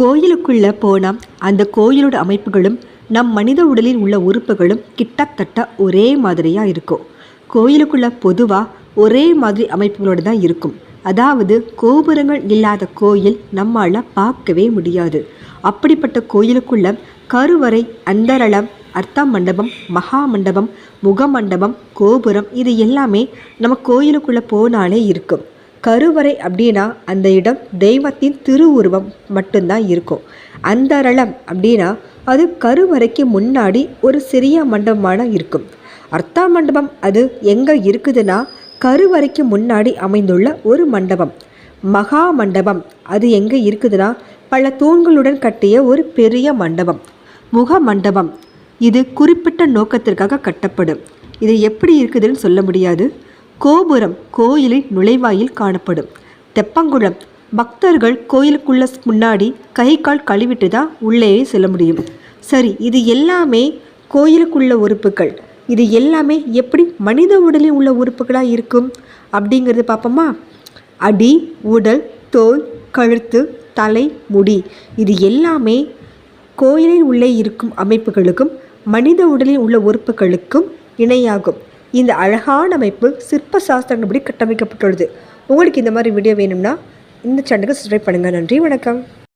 கோயிலுக்குள்ளே போனால் அந்த கோயிலோட அமைப்புகளும் நம் மனித உடலில் உள்ள உறுப்புகளும் கிட்டத்தட்ட ஒரே மாதிரியாக இருக்கும். கோயிலுக்குள்ளே பொதுவாக ஒரே மாதிரி அமைப்புகளோடு தான் இருக்கும். அதாவது கோபுரங்கள் இல்லாத கோயில் நம்மால் பார்க்கவே முடியாது. அப்படிப்பட்ட கோயிலுக்குள்ள கருவறை அந்தரளம் அர்த்த மண்டபம் மகா மண்டபம் முக மண்டபம் கோபுரம் இது எல்லாமே நம்ம கோயிலுக்குள்ளே போனாலே இருக்கும். கருவறை அப்படின்னா அந்த இடம் தெய்வத்தின் திருவுருவம் மட்டும்தான் இருக்கும். அந்தரளம் அப்படின்னா அது கருவறைக்கு முன்னாடி ஒரு சிறிய மண்டபமான இருக்கும். அர்த்தா மண்டபம் அது எங்கே இருக்குதுன்னா கருவறைக்கு முன்னாடி அமைந்துள்ள ஒரு மண்டபம். மகா மண்டபம் அது எங்கே இருக்குதுன்னா பல தூண்களுடன் கட்டிய ஒரு பெரிய மண்டபம். முக மண்டபம் இது குறிப்பிட்ட நோக்கத்திற்காக கட்டப்படும். இது எப்படி இருக்குதுன்னு சொல்ல முடியாது? கோபுரம் கோயிலின் நுழைவாயில் காணப்படும். தெப்பங்குளம். பக்தர்கள் கோயிலுக்குள்ள முன்னாடி கை கால் கழுவிட்டு தான் உள்ளேயே செல்ல முடியும். சரி இது எல்லாமே கோயிலுக்குள்ள உறுப்புகள். இது எல்லாமே எப்படி மனித உடலில் உள்ள உறுப்புகளாக இருக்கும்? அப்படிங்கிறது பார்ப்போமா அடி உடல் தோல் கழுத்து தலை முடி. இது எல்லாமே கோயிலில் உள்ளே இருக்கும் அமைப்புகளுக்கும் மனித உடலில் உள்ள உறுப்புகளுக்கும் இணையாகும். இந்த அழகான அமைப்பு சிற்ப சாஸ்திரங்கள்படி கட்டமைக்கப்பட்டுள்ளது. உங்களுக்கு இந்த மாதிரி வீடியோ வேணும்னா இந்த சேனலுக்கு சப்ஸ்கிரைப் பண்ணுங்கள் நன்றி வணக்கம்.